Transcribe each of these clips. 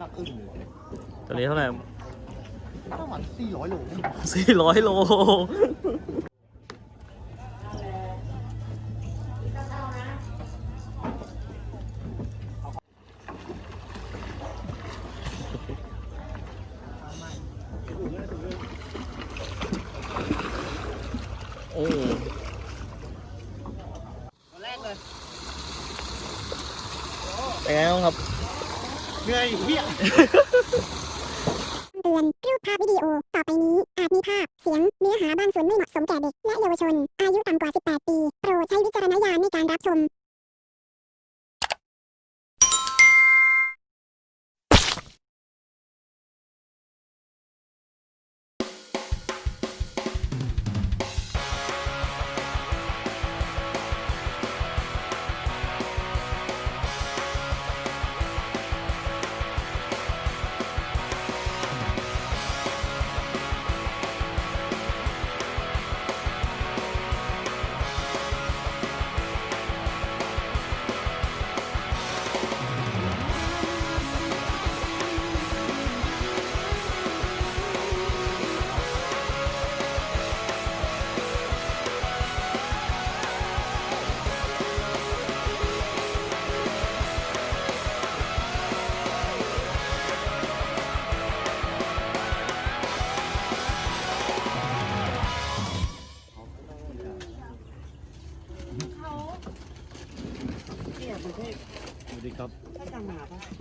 หนักอึ้งตัวนี้เท่าไหร่ประมาณสี่ร้อยโล สี่ร้อยโล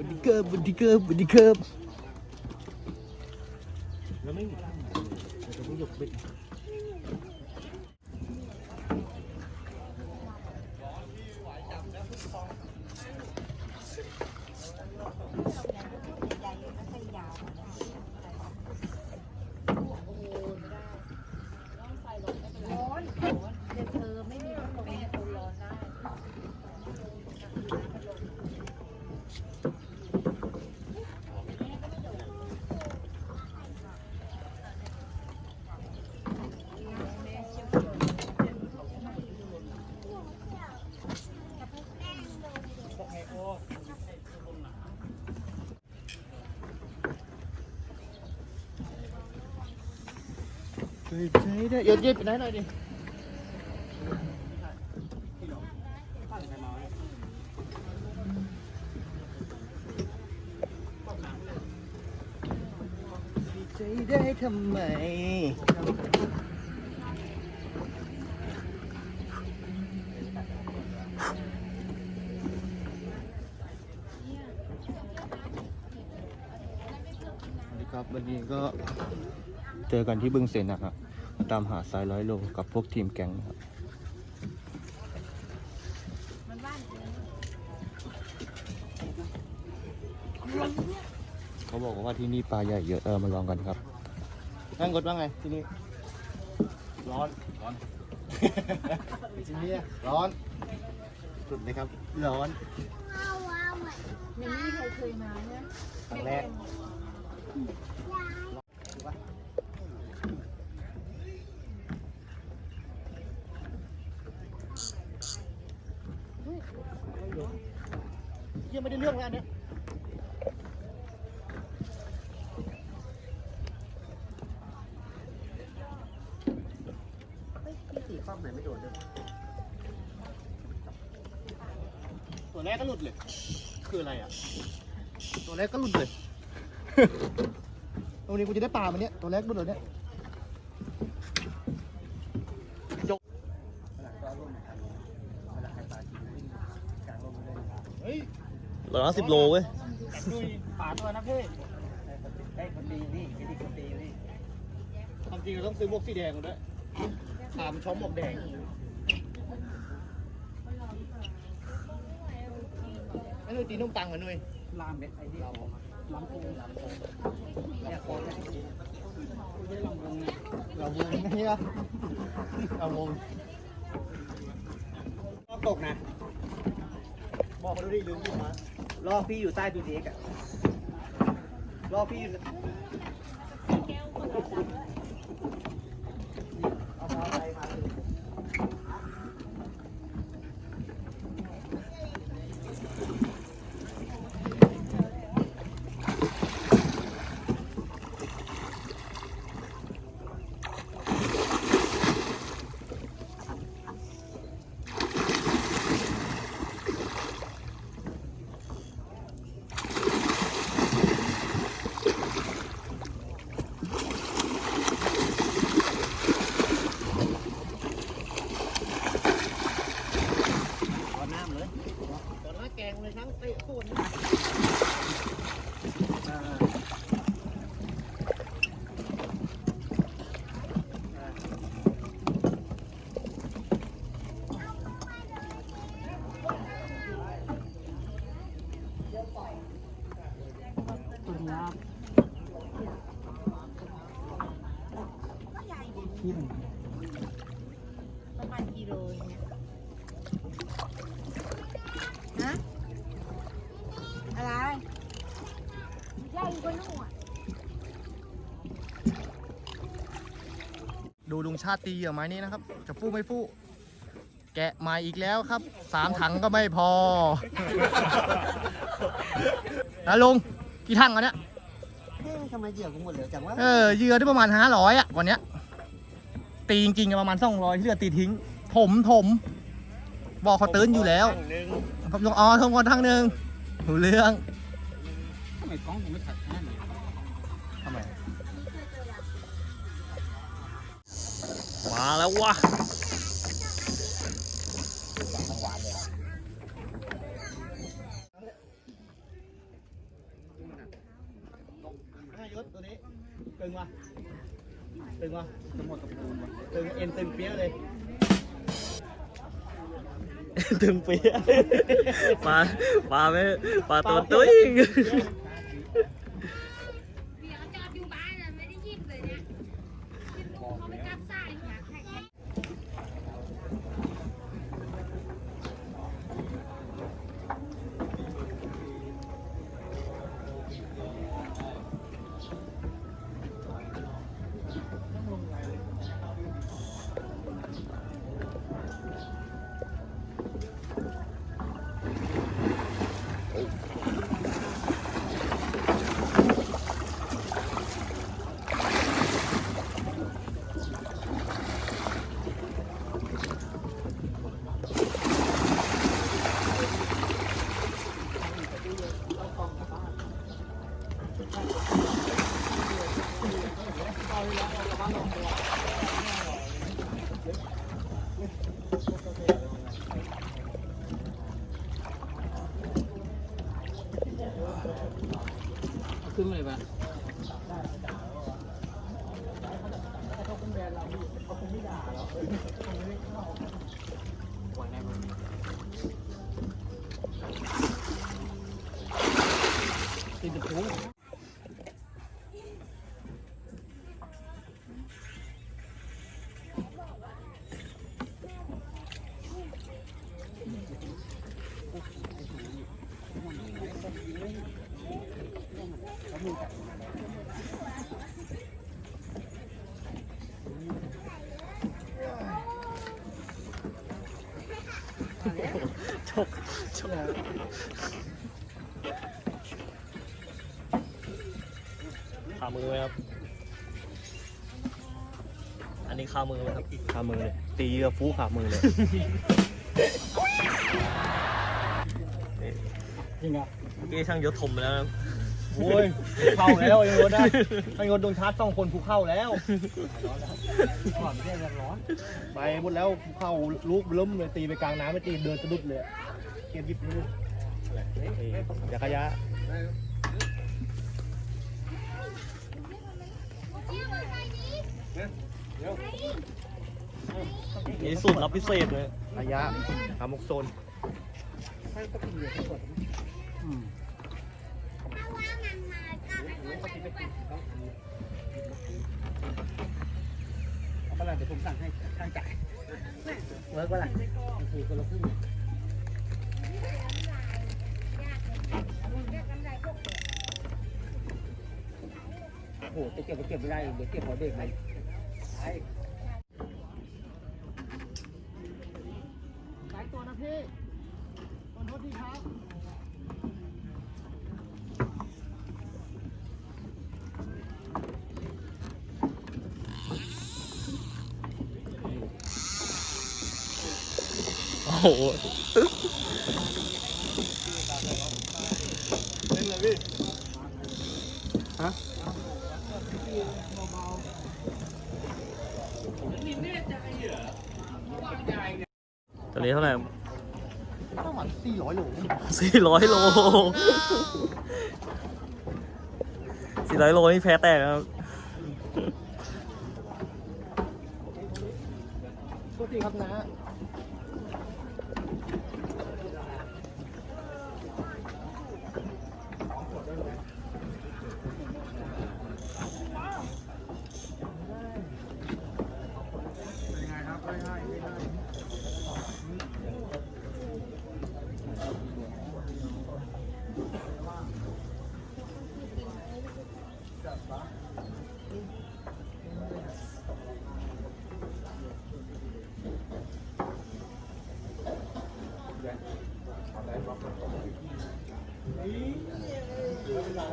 วัสดีเกิร์บสวัสดีเกิร์บสวัสดีเกิร์บแล้วไม่มีตั้งไหนเลยเดี๋ยวจะไม่หยุดไปด ร้อนเดี๋ยวเธอไม่มีพัดลมให้คนร้อนได้ เฮ้ยใช้ได้เย็ดย็ดไปไหนหน่อยดิใจได้ทำไมสวัสดีครับวันนี้ก็เจอกันที่บึงเสนนะครับ ตามหาสายร้อยโลกับพวกทีมแก๊งนะครับเขาบอกว่าที่นี่ปลาใหญ่เยอะเออมาลองกันครับนั่งกดว่าไงที่นี่ร้อนร้อนที่นี่ร้อนสุดเลยครับ ร้อนมินนี่เคยเคยมาเนี่ยครั้งแรก ยังไม่ได้เรื่องแล้วอันเนี้ยเฮ้ยพี่ตีข้อมไหนไม่โดนเลยตัวแรกก็ หลุดเลย คืออะไรอะ ตัวแรกก็หลุดเลย ตรงนี้กูจะได้ปลามันเนี้ย ตัวแรกหลุดเลยเนี้ยจกเฮ้ยร้อยห้าสิบโลเว้ยดูป่าตัวนะพี่ได้คนดีนี่ไม่ดีคนดีนี่ความจริงเราต้องซื้อหมวกสีแดงกันด้วยตามนช้อมหมวกแดง ไอ้หนุ่ยตีนุ่มตังกันหนุ่ยลามเบ็ดไอ้ที่เราลำโพงลำโพงเนี่ยโค้งเนี่ยลำโพงลำโพงนี่ครับลำโพงตกนะ บอกเขาดูดิลืมอยู่มารอบพี่อยู่ใต้ตูดีเอ็กอะรอบพี่อยู่ เอามาอะไรมาเลย ครับทิ่ม ประมาณกิโลเนี่ยฮะอะไรใหญ่กว่านู่นอะ ดูลุงชาติตีเหยื่อไม้นี้นะครับ จะฟู่ไม่ฟู่แกะมาอีกแล้วครับสามถังก็ไม่พอ นะลุงกี่ถังอันเนี้ยเอ๊ะทำไมเหยื่อกูหมดเหลือจังวะเออเหยื่อได้ประมาณห้าร้อยอะวันเนี้ย ตีจริงๆอะประมาณสองร้อยที่เหลือตีทิ้ง ถมถมบอกเขาตื้นอยู่แล้วผมต้องอ๋อทงคนทั้งหนึ่งหูเรื่องทำไมกล้องกูไม่ชัดขนาด มาแล้ววะห้ายศตัวนี้ตึงวะตึงวะจะหมดกับปูนวะตึงเอ็นตึงเปี้ยเลยถึงเปียปลาปลาไม่ปลาตัวตุ้ย 是两口子吗？是吧？那， ชกชกขามือไหมครับ อันนี้ขามือไหมครับขามือเลยตีเหยื่อฟูขามือเลยจริงอะเมื่อกี้ช่างยศถมไปแล้วนะ โอ้ยเข้าแล้วไอ้รถได้ไอ้รถโดนชาร์จสองคนภูเข้าแล้วก่อนไม่ได้ร้อนไปหมดแล้วภูเข้าลูกล้มเลยตีไปกลางน้ำไม่ตีเดินสะดุดเลยเก็บยิบลูกอย่าขยะนี่สูตรลับพิเศษเลยขยะอามุกโซน เอาปลาเดี๋ยวผมสั่งให้ช่างจ่ายเวิร์กปะล่ะโอเคคนละครึ่งโอ้โหจะเก็บก็เก็บไม่ได้เดี๋ยวเก็บหอเด็กเลยไอ้สายตัวนะพี่ขอโทษทีครับ โอ้โหตอนนี้เท่าไหร่ประมาณสี่ร้อยโลสี่ร้อยโลสี่ร้อยโลนี่แพ้แตกครับโทษทีครับนะ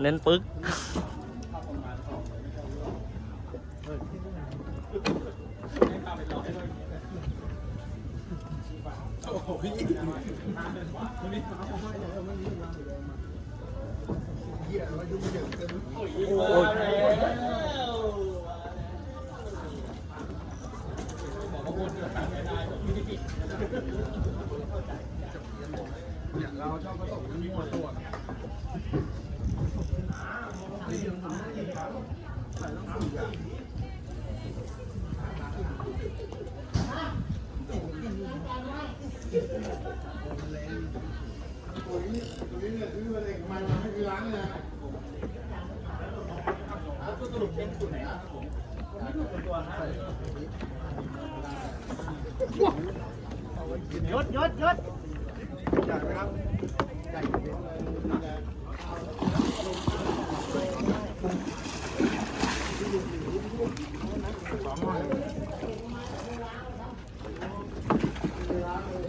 เน้นปึ๊กย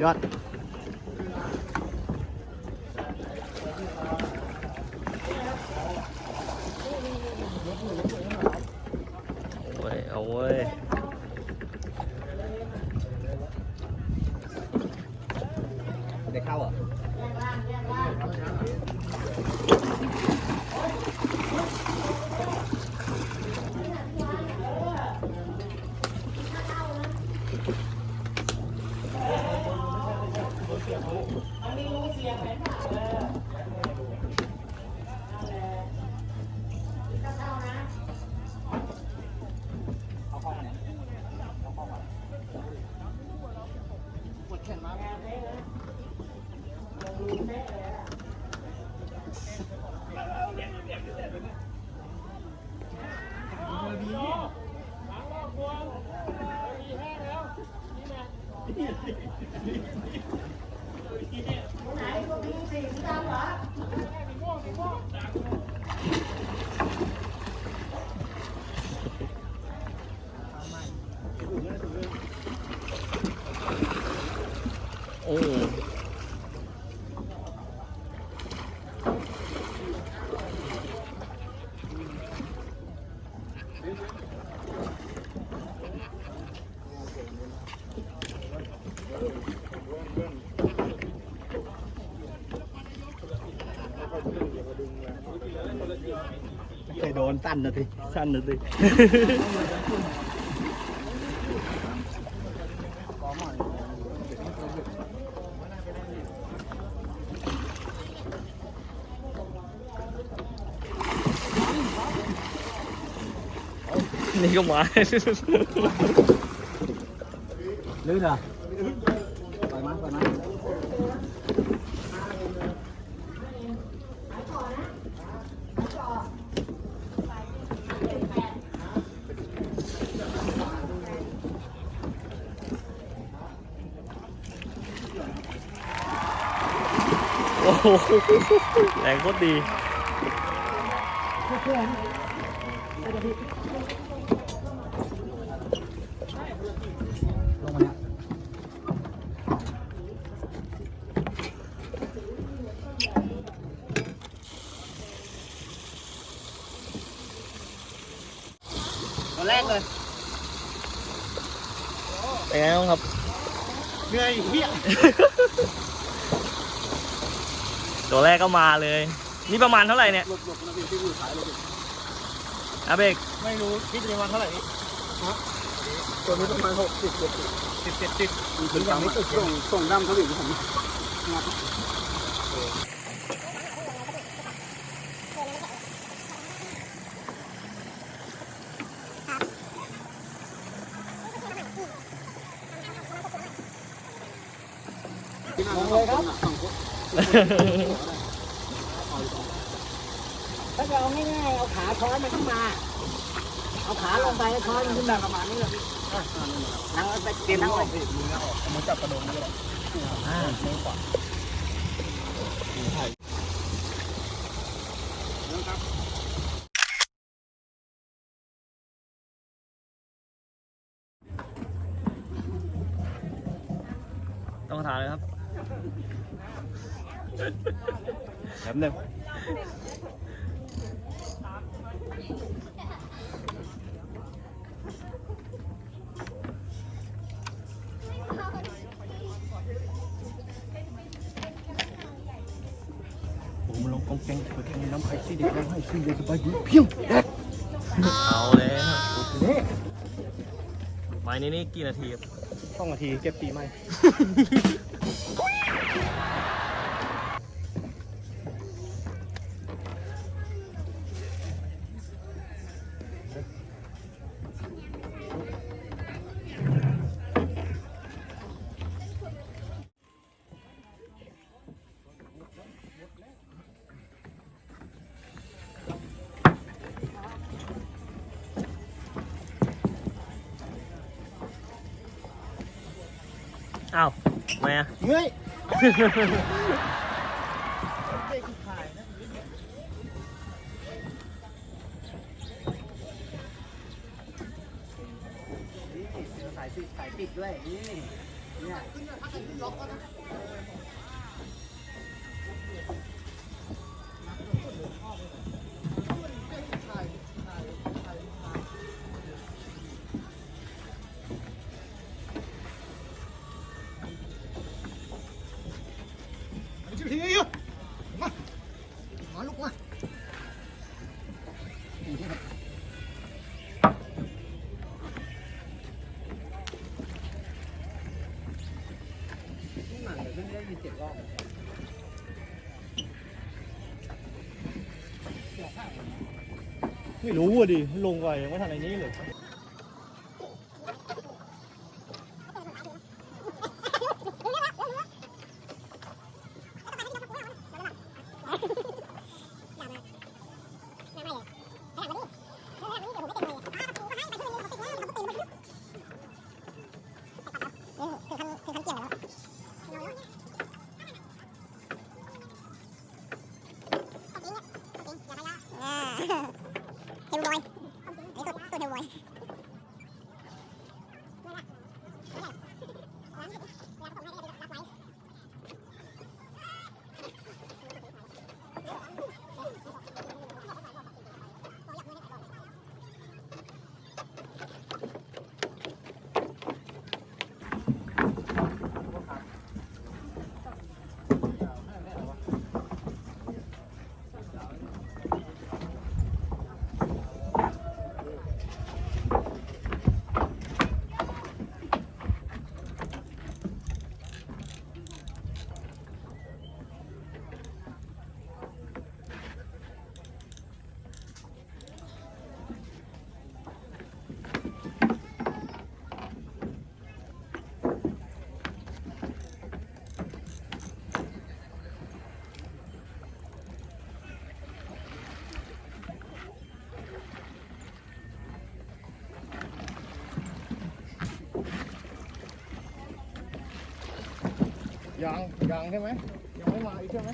ยอดโอ้ยเอาเว้ย เคยโดนตั้นนะที สั้นหน่อยสิ นี่ก็มา ลื่นเหรอปล่อยมาปล่อยมา โอ้โหแรงโคตรดีลงมาเนี่ยตัวแรกเลยเป็นไงบ้างครับ เหนื่อยเฮีย ตัวแรกก็มาเลย นี่ประมาณเท่าไหร่เนี่ยอาเบกไม่รู้คิดประมาณเท่าไหร่นี่ตัวนี้ประมาณหกสิบเจ็ดสิบสิบเจ็ดสิบถึงอย่างนี้ส่งส่งดำเขาอยู่ผมเลงเลยครับ ถ้าจะเอาง่ายๆ เอาขา ช้อนมันขึ้นมา เอาขาลงไปแล้วช้อนมันขึ้นมาประมาณนี้เลยนั่งไปเตรียมนั่งไปมันจับกระโดงนี่แหละอ่าต้องทานเลยครับแป๊บนึง ผมลองกองแกงเปิดแกงน้ำไข่ซีเด็กน้ำไข่ซีเด็กสบายดีเพียงแดกเอาเลยครับนี่ไม้นี้นี่กี่นาทีครับสองนาทีเก็บตีไหม ไมอะเฮ้ย ไม่รู้อะดิ ลงไปยังไม่ทันไอ้นี้เลย ยังยังใช่ไหมยังไม่มาอีกใช่ไหม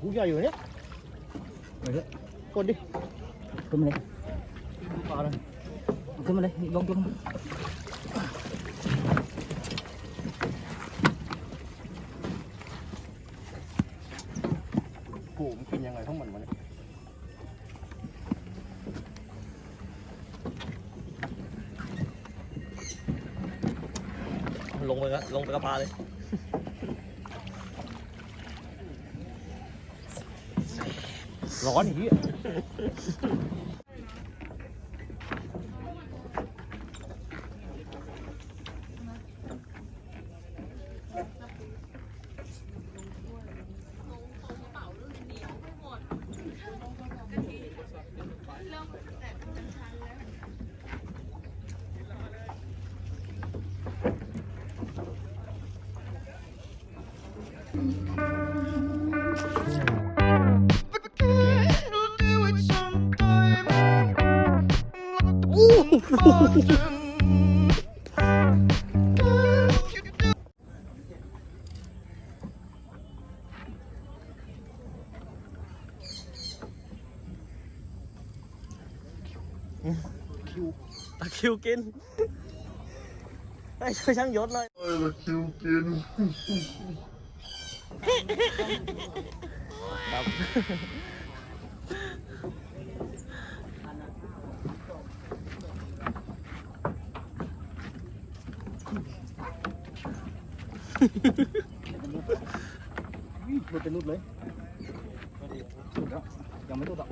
หูใหญ่อยู่เนี่ยไปเถอะกดดิขึ้นมาเลยปลาเลยขึ้นมาเลยลงลง โอ้โหมันกินยังไงทั้งมันวะเนี่ย ลงไปก็ลงไปกระพาเลยร้อนอย่างนี้ ตะคริวกิน ให้ช่วยช่างยศหน่อยครับรุดเป็นรุดเลยรุดแล้วยังไม่รุดอะ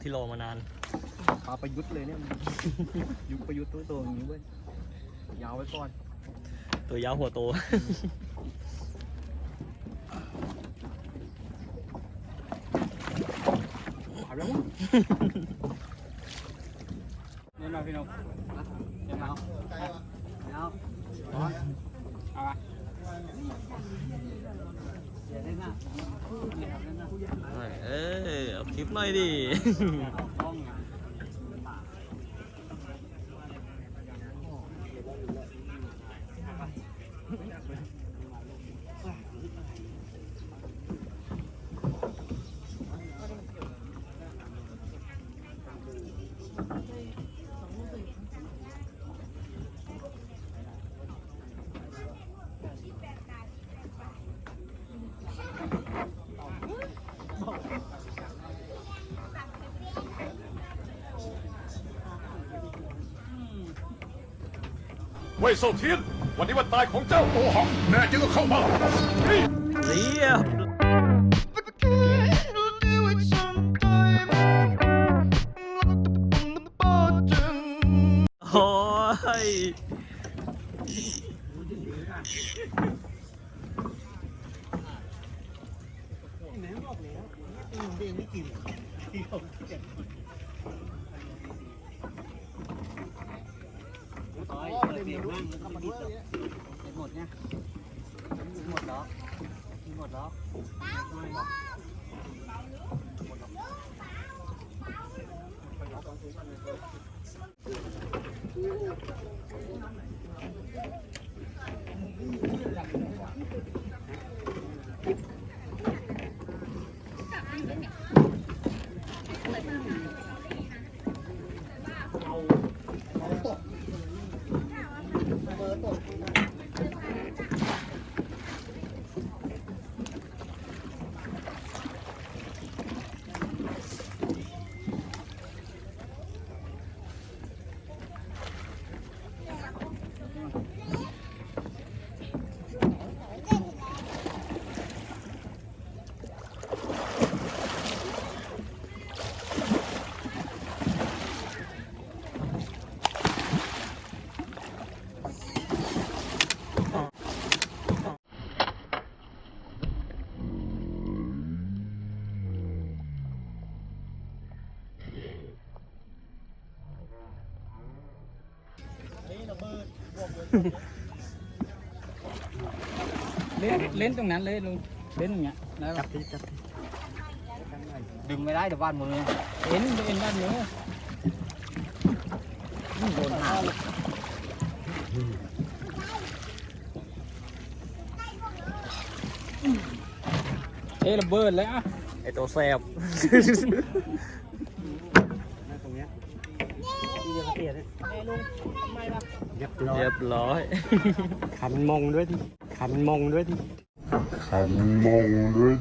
ที่รอมานานปลาประยุทธ์เลยเนี่ย ยุคประยุทธ์ตัวโตอย่างนี้เว้ย ยาวไว้ก่อน ตัวยาวหัวโต เอาแล้วเนี่ยมาพี่นกเนี่ยมาเอา เออเอา คลิปหน่อยดิ ว่ยโซเทียน วันนี้วันตายของเจ้าโอหัง แน่จริงก็เข้ามาเรียบ โอ้ยต่อยเปิดเสียงบ้างแล้วก็มาดิบหมดเนี่ยหม ดแล้วหมดแล้วเเล่นเล่นตรงนั้นเลยลุงเล่นอย่างเงี้ยจับดิจับดึงไม่ได้เดี๋ยวบ้านมือเอ็นเอ็นบ้านมือโดนหาเอ้ระเบิดเลยอะไอตัวแสบ ตรงเนี้ยที่เดียวเขาเปลี่ยนเลยเอ้ลุงทำไมล่ะ เรียบร้อยเรียบร้อย ขันมงด้วยที่ขันมงด้วยที่ขันมองด้วย